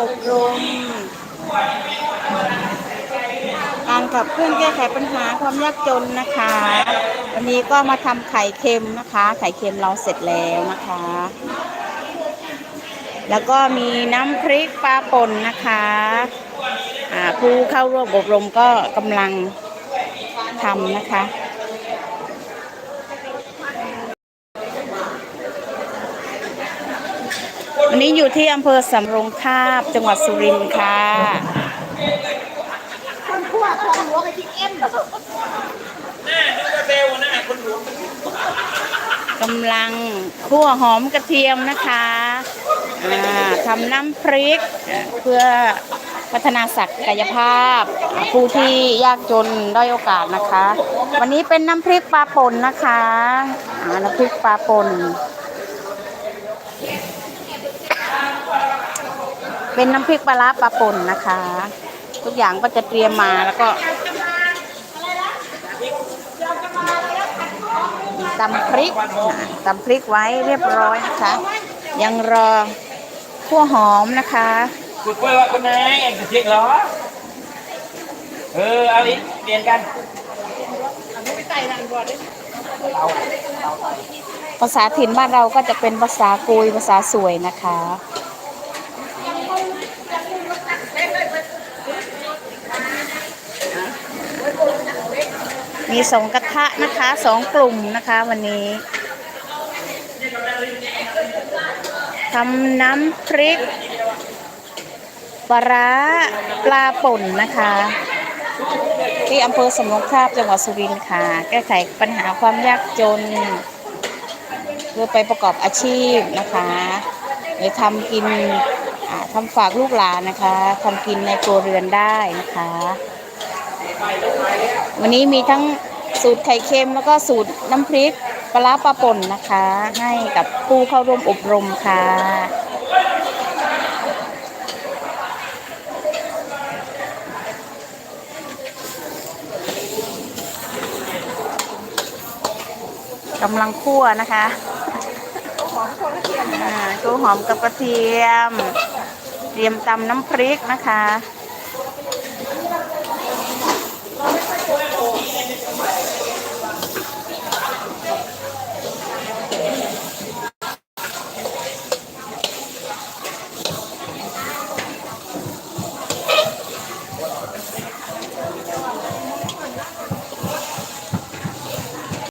อบรม การขับเคลื่อนแก้ไขปัญหาความยากจนนะคะ วันนี้ก็มาทำไข่เค็มนะคะ ไข่เค็มเราเสร็จแล้วนะคะ แล้วก็มีน้ำพริกปลาป่นนะคะผู้เข้าร่วมอบรมก็กำลังทำนะคะ วันนี้อยู่ที่อำเภอสำโรงทาบจังหวัดสุรินทร์ค่ะ คนขั้วของหัวกับที่เอ็มหน้าดูกระเบลน้าคนหลวกำลังคั่วหอมกระเทียมนะคะทำน้ำพริกเพื่อพัฒนาศักยภาพ ผู้ที่ยากจนด้อยโอกาสนะคะ วันนี้เป็นน้ำพริกปลาป่นนะคะน้ำพริกปลาป่น เป็นน้ำพริกปลาร้าปลาป่นนะคะ ทุกอย่างก็จะเตรียมมาแล้วก็ตำพริกอ่าตำพริกไว้เรียบร้อยนะคะ ยังรอขั่วหอมนะคะคุณเพื่อนว่าคนไหนเองจะเช็คเหรอ เออ เอาอีกเปลี่ยนกันภาษาถิ่นบ้านเราก็จะเป็นภาษากุยภาษาสวยนะคะ มีสองกระทะนะคะสองกลุ่มนะคะวันนี้ทำน้ำพริกปลาร้าปลาป่นนะคะ ที่อำเภอสมรงคราบจังหวัดสุรินทร์ค่ะ แก้ไขปัญหาความยากจนเพื่อไปประกอบอาชีพนะคะหรือทำกินทำฝากลูกหลานนะคะทำกินในครัวเรือนได้นะคะ วันนี้มีทั้งสูตรไข่เค็มแล้วก็สูตรน้ำพริกปลาร้าปลาป่นนะคะ ให้กับผู้เข้าร่วมอบรมค่ะกำลังคั่วนะคะอ่าตัวหอมกับกระเทียม เตรียมตำน้ำพริกนะคะ